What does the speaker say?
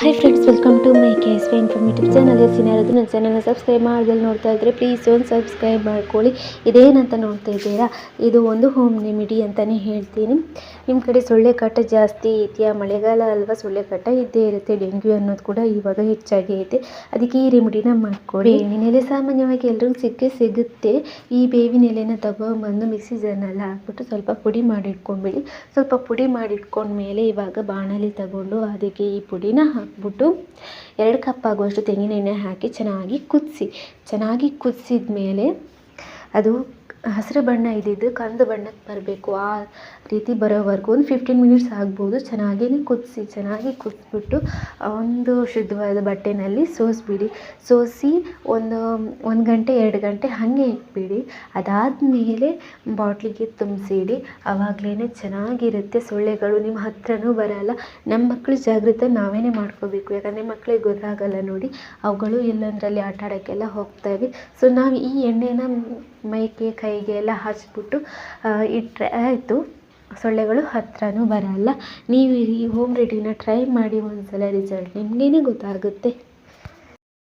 Hi friends welcome to my K S V informative channel ಯಾರಾದರೂ ನನ್ನ ಚಾನಲ್ನ subscribe ಮಾಡ್ದಲ್ಲಿ ನೋಡ್ತಾ ಇದ್ದರೆ ಪ್ಲೀಸ್ ಒಂದು ಸಬ್ಸ್ಕ್ರೈಬ್ ಮಾಡ್ಕೊಳ್ಳಿ. ಇದೇನಂತ ನೋಡ್ತಾ ಇದ್ದೀರಾ? ಇದು ಒಂದು ಹೋಮ್ ರೆಮಿಡಿ ಅಂತಲೇ ಹೇಳ್ತೀನಿ. ನಿಮ್ಮ ಕಡೆ ಸೊಳ್ಳೆ ಕಾಟ ಜಾಸ್ತಿ ಇದೆಯಾ? ಮಳೆಗಾಲ ಅಲ್ವಾ? ಸೊಳ್ಳೆ ಕಾಟ ಇದ್ದೇ ಇರುತ್ತೆ. ಡೆಂಗ್ಯೂ ಅನ್ನೋದು ಕೂಡ ಇವಾಗ ಹೆಚ್ಚಾಗಿ ಐತೆ ಅದಕ್ಕೆ ಈ ರೆಮಿಡಿನ ಮಾಡ್ಕೊಳ್ಳಿ. ಬೇವಿನ ಎಲೆ ಸಾಮಾನ್ಯವಾಗಿ ಎಲ್ರಿಗೂ ಸಿಕ್ಕೇ ಸಿಗುತ್ತೆ. ಈ ಬೇವಿನ ಎಲೆನ ತಗೊಂಬಂದು ಮಿಕ್ಸಿ ಜಾರ್ನಲ್ಲಿ ಹಾಕ್ಬಿಟ್ಟು ಸ್ವಲ್ಪ ಪುಡಿ ಮಾಡಿಟ್ಕೊಂಡ್ಬಿಡಿ. ಸ್ವಲ್ಪ ಪುಡಿ ಮಾಡಿಟ್ಕೊಂಡ್ಮೇಲೆ ಇವಾಗ ಬಾಣಲಿ ತಗೊಂಡು ಅದಕ್ಕೆ ಈ ಪುಡಿನ ಹಾಕ್ಬಿಟ್ಟು ಎರಡು ಕಪ್ ಆಗುವಷ್ಟು ತೆಂಗಿನೆಣ್ಣೆ ಹಾಕಿ ಚೆನ್ನಾಗಿ ಕುದಿಸಿ ಚೆನ್ನಾಗಿ ಕುದಿಸಿದ ಮೇಲೆ ಅದು ಹಸಿರು ಬಣ್ಣ ಇದ್ದಿದ್ದು ಕಂದು ಬಣ್ಣಕ್ಕೆ ಬರಬೇಕು. ಆ ರೀತಿ ಬರೋವರೆಗೂ ಒಂದು ಫಿಫ್ಟೀನ್ ಮಿನಿಟ್ಸ್ ಆಗ್ಬೋದು. ಚೆನ್ನಾಗೇ ಕುದಿಸಿ, ಚೆನ್ನಾಗಿ ಕುದಿಸ್ಬಿಟ್ಟು ಒಂದು ಶುದ್ಧವಾದ ಬಟ್ಟೆನಲ್ಲಿ ಸೋಸಿಬಿಡಿ. ಸೋಸಿ ಒಂದು ಒಂದು ಗಂಟೆ, ಎರಡು ಗಂಟೆ ಹಾಗೆ ಇಟ್ಬಿಡಿ. ಅದಾದ ಮೇಲೆ ಬಾಟ್ಲಿಗೆ ತುಂಬಿಸಿಡಿ. ಆವಾಗಲೇ ಚೆನ್ನಾಗಿರುತ್ತೆ. ಸೊಳ್ಳೆಗಳು ನಿಮ್ಮ ಹತ್ರನೂ ಬರಲ್ಲ. ನಮ್ಮ ಮಕ್ಕಳು ಜಾಗೃತ ನಾವೇ ಮಾಡ್ಕೋಬೇಕು. ಯಾಕಂದರೆ ಮಕ್ಕಳಿಗೆ ಗೊತ್ತಾಗಲ್ಲ ನೋಡಿ. ಅವುಗಳು ಎಲ್ಲಂದರಲ್ಲಿ ಆಟ ಆಡೋಕ್ಕೆಲ್ಲ ಹೋಗ್ತಾವೆ. ಸೊ ನಾವು ಈ ಎಣ್ಣೆನ ಮೈಗೆ ಕೈಗೆ ಎಲ್ಲ ಹಚ್ಬಿಟ್ಟು ಇಟ್ಟರೆ ಆಯಿತು. ಸೊಳ್ಳೆಗಳು ಹತ್ತಿರನೂ ಬರಲ್ಲ. ನೀವು ಈ ಹೋಮ್ ರೆಡಿನ ಟ್ರೈ ಮಾಡಿ ಒಂದ್ಸಲ ರಿಸಲ್ಟ್ ನಿಮಗೇನೆ ಗೊತ್ತಾಗುತ್ತೆ.